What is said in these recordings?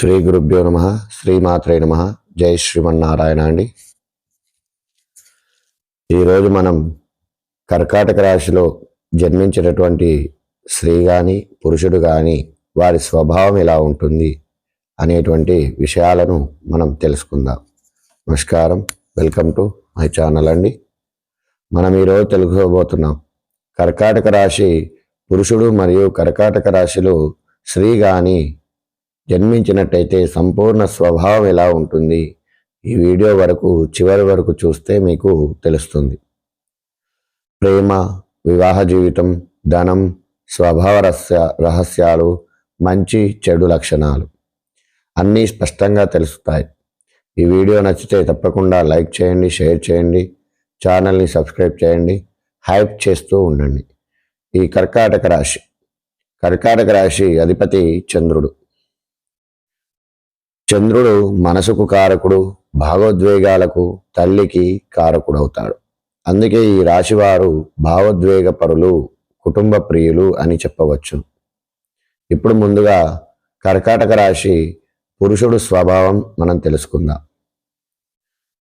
శ్రీ గురుభ్యో నమ శ్రీమాత్రే నమ జై శ్రీమన్నారాయణ అండి. ఈరోజు మనం కర్కాటక రాశిలో జన్మించినటువంటి స్త్రీ కానీ పురుషుడు కానీ వారి స్వభావం ఎలా ఉంటుంది అనేటువంటి విషయాలను మనం తెలుసుకుందాం. నమస్కారం. వెల్కమ్ టు మై ఛానల్ అండి. మనం ఈరోజు తెలుసుకోబోతున్నాం. కర్కాటక రాశి పురుషుడు మరియు కర్కాటక రాశిలో స్త్రీ కానీ జన్మించినట్టయితే సంపూర్ణ స్వభావం ఎలా ఉంటుంది? ఈ వీడియో వరకు చివరి వరకు చూస్తే మీకు తెలుస్తుంది. ప్రేమ వివాహ జీవితం ధనం స్వభావ రహస్య రహస్యాలు మంచి చెడు లక్షణాలు అన్నీ స్పష్టంగా తెలుస్తాయి. ఈ వీడియో నచ్చితే తప్పకుండా లైక్ చేయండి షేర్ చేయండి ఛానల్ని సబ్స్క్రైబ్ చేయండి హైప్ చేస్తూ ఉండండి. ఈ కర్కాటక రాశి. కర్కాటక రాశి అధిపతి చంద్రుడు. చంద్రుడు మనసుకు కారకుడు భావోద్వేగాలకు తల్లికి కారకుడవుతాడు. అందుకే ఈ రాశివారు భావోద్వేగ పరులు కుటుంబ ప్రియులు అని చెప్పవచ్చు. ఇప్పుడు ముందుగా కర్కాటక రాశి పురుషుడు స్వభావం మనం తెలుసుకుందాం.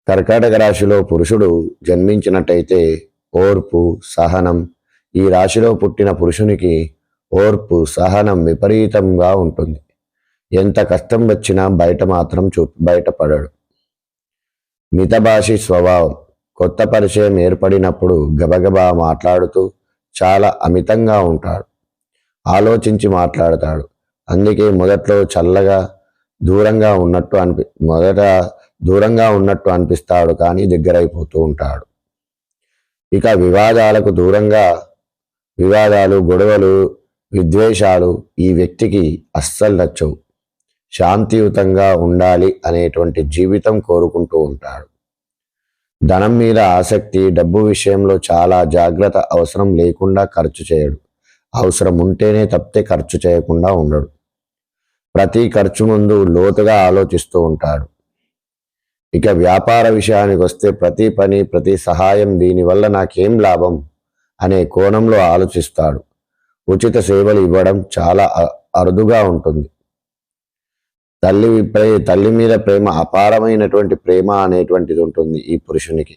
కర్కాటక రాశిలో పురుషుడు జన్మించినట్టయితే ఓర్పు సహనం ఈ రాశిలో పుట్టిన పురుషునికి ఓర్పు సహనం విపరీతంగా ఉంటుంది. ఎంత కష్టం వచ్చినా బయట మాత్రం చూ బయటపడడు మితభాషి స్వభావం. కొత్త పరిచయం ఏర్పడినప్పుడు గబగబా మాట్లాడుతూ చాలా అమితంగా ఉంటాడు. ఆలోచించి మాట్లాడతాడు. అందుకే మొదట్లో చల్లగా దూరంగా ఉన్నట్టు అనిపి మొదట దూరంగా ఉన్నట్టు అనిపిస్తాడు కానీ దగ్గరైపోతూ ఉంటాడు. ఇక వివాదాలకు దూరంగా వివాదాలు గొడవలు విద్వేషాలు ఈ వ్యక్తికి అస్సలు నచ్చవు. శాంతియుతంగా ఉండాలి అనేటువంటి జీవితం కోరుకుంటూ ఉంటాడు. ధనం మీద ఆసక్తి డబ్బు విషయంలో చాలా జాగ్రత్త అవసరం లేకుండా ఖర్చు చేయడు. అవసరం ఉంటేనే తప్పితే ఖర్చు చేయకుండా ఉండడు. ప్రతి ఖర్చు ముందు లోతుగా ఆలోచిస్తూ ఉంటాడు. ఇక వ్యాపార విషయానికి వస్తే ప్రతి పని ప్రతి సహాయం దీనివల్ల నాకేం లాభం అనే కోణంలో ఆలోచిస్తాడు. ఉచిత సేవలు ఇవ్వడం చాలా అ- అరుదుగా ఉంటుంది. తల్లి ప్రే తల్లి మీద ప్రేమ అపారమైనటువంటి ప్రేమ అనేటువంటిది ఉంటుంది ఈ పురుషునికి.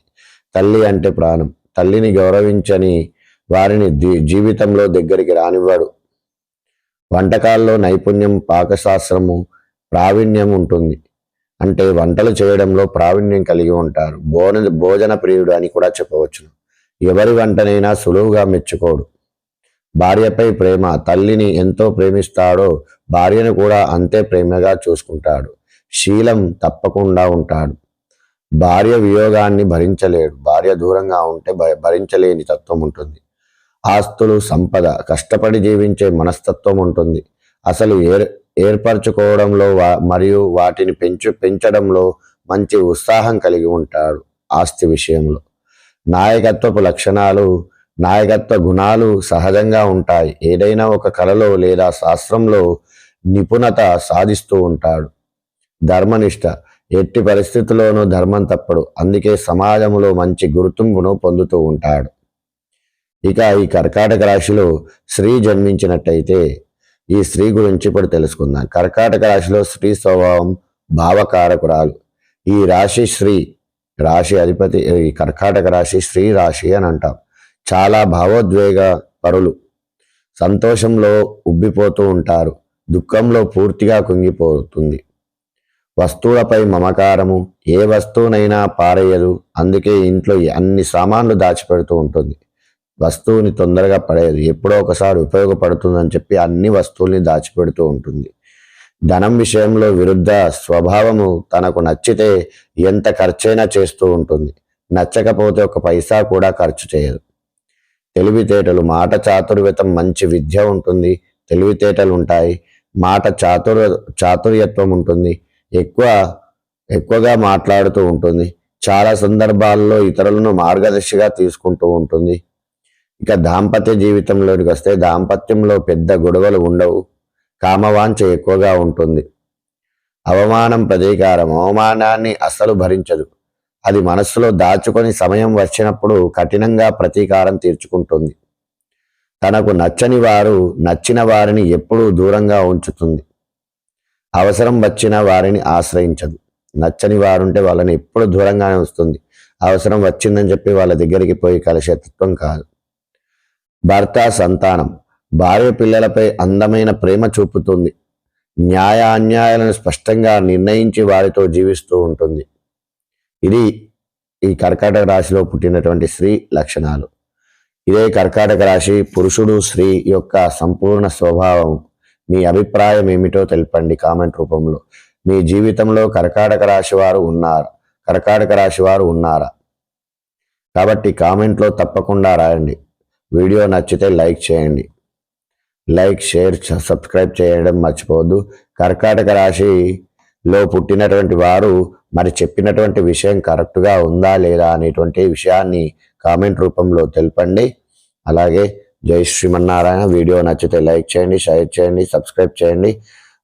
తల్లి అంటే ప్రాణం. తల్లిని గౌరవించని వారిని జీవితంలో దగ్గరికి రానివ్వడు. వంటకాల్లో నైపుణ్యం పాకశాస్త్రము ప్రావీణ్యం ఉంటుంది. అంటే వంటలు చేయడంలో ప్రావీణ్యం కలిగి ఉంటారు. భోజన భోజన ప్రియుడు అని కూడా చెప్పవచ్చును. ఎవరి వంటనైనా సులువుగా మెచ్చుకోడు. భార్యపై ప్రేమ తల్లిని ఎంతో ప్రేమిస్తాడో భార్యను కూడా అంతే ప్రేమగా చూసుకుంటాడు. శీలం తప్పకుండా ఉంటాడు. భార్య వియోగాన్ని భరించలేడు. భార్య దూరంగా ఉంటే భ- భరించలేని తత్వం ఉంటుంది. ఆస్తులు సంపద కష్టపడి జీవించే మనస్తత్వం ఉంటుంది. అసలు ఏర్ ఏర్పరచుకోవడంలో వా- మరియు వాటిని పెంచు పెంచడంలో మంచి ఉత్సాహం కలిగి ఉంటాడు ఆస్తి విషయంలో. నాయకత్వపు లక్షణాలు నాయకత్వ గుణాలు సహజంగా ఉంటాయి. ఏదైనా ఒక కళలో లేదా శాస్త్రంలో నిపుణత సాధిస్తూ ఉంటాడు. ధర్మనిష్ట. ఎట్టి పరిస్థితుల్లోనూ ధర్మం తప్పడు. అందుకే సమాజంలో మంచి గుర్తింపును పొందుతూ ఉంటాడు. ఇక ఈ కర్కాటక రాశిలో స్త్రీ జన్మించినట్టయితే ఈ స్త్రీ గురించి ఇప్పుడు తెలుసుకుందాం. కర్కాటక రాశిలో స్త్రీ స్వభావం భావకారకురాలు. ఈ రాశి శ్రీ రాశి అధిపతి ఈ కర్కాటక రాశి శ్రీ రాశి అని అంటాం. చాలా భావోద్వేగ పరులు. సంతోషంలో ఉబ్బిపోతూ ఉంటారు. దుఃఖంలో పూర్తిగా కుంగిపోతుంది. వస్తువులపై మమకారము ఏ వస్తువునైనా పారేయదు. అందుకే ఇంట్లో అన్ని సామాన్లు దాచిపెడుతూ ఉంటుంది. వస్తువుని తొందరగా పడేయదు. ఎప్పుడో ఒకసారి ఉపయోగపడుతుందని చెప్పి అన్ని వస్తువుల్ని దాచిపెడుతూ ఉంటుంది. ధనం విషయంలో విరుద్ధ స్వభావము తనకు నచ్చితే ఎంత ఖర్చైనా చేస్తూ ఉంటుంది. నచ్చకపోతే ఒక పైసా కూడా ఖర్చు చేయదు. తెలివితేటలు. మాట చాతుర్వితం మంచి విద్య ఉంటుంది. తెలివితేటలు ఉంటాయి. మాట చాతుర్ చాతుర్యత్వం ఉంటుంది. ఎక్కువ ఎక్కువగా మాట్లాడుతూ ఉంటుంది. చాలా సందర్భాల్లో ఇతరులను మార్గదర్శిగా తీసుకుంటూ ఉంటుంది. ఇక దాంపత్య జీవితంలోకి వస్తే దాంపత్యంలో పెద్ద గొడవలు ఉండవు. కామవాంఛ ఎక్కువగా ఉంటుంది. అవమానం ప్రతీకారం అవమానాన్ని అస్సలు భరించదు. అది మనస్సులో దాచుకొని సమయం వచ్చినప్పుడు కఠినంగా ప్రతీకారం తీర్చుకుంటుంది. తనకు నచ్చని వారు నచ్చిన వారిని ఎప్పుడూ దూరంగా ఉంచుతుంది. అవసరం వచ్చిన వారిని ఆశ్రయించదు. నచ్చని వారుంటే వాళ్ళని ఎప్పుడు దూరంగానే వస్తుంది అవసరం వచ్చిందని చెప్పి వాళ్ళ దగ్గరికి పోయి కలిసేతత్వం కాదు. భర్త సంతానం. భార్య పిల్లలపై అందమైన ప్రేమ చూపుతుంది. న్యాయ అన్యాయాలను స్పష్టంగా నిర్ణయించి వారితో జీవిస్తూ ఉంటుంది. ఇది ఈ కర్కాటక రాశిలో పుట్టినటువంటి స్త్రీ లక్షణాలు. ఇదే కర్కాటక రాశి పురుషుడు స్త్రీ యొక్క సంపూర్ణ స్వభావం మీ అభిప్రాయం ఏమిటో తెలపండి కామెంట్ రూపంలో. మీ జీవితంలో కర్కాటక రాశి వారు ఉన్నారు కర్కాటక రాశి వారు ఉన్నారా? కాబట్టి కామెంట్లో తప్పకుండా రాయండి. వీడియో నచ్చితే లైక్ చేయండి. లైక్ షేర్ సబ్స్క్రైబ్ చేయడం మర్చిపోవద్దు. కర్కాటక రాశి లో పుట్టినటువంటి వారు మరి చెప్పినటువంటి విషయం కరెక్ట్గా ఉందా లేదా అనేటువంటి విషయాన్ని కామెంట్ రూపంలో తెలపండి. అలాగే జై శ్రీమన్నారాయణ. వీడియో నచ్చితే లైక్ చేయండి షేర్ చేయండి సబ్స్క్రైబ్ చేయండి.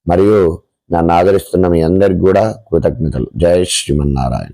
మరియు నన్ను ఆదరిస్తున్న మీ అందరికి కూడా కృతజ్ఞతలు. జై శ్రీమన్నారాయణ.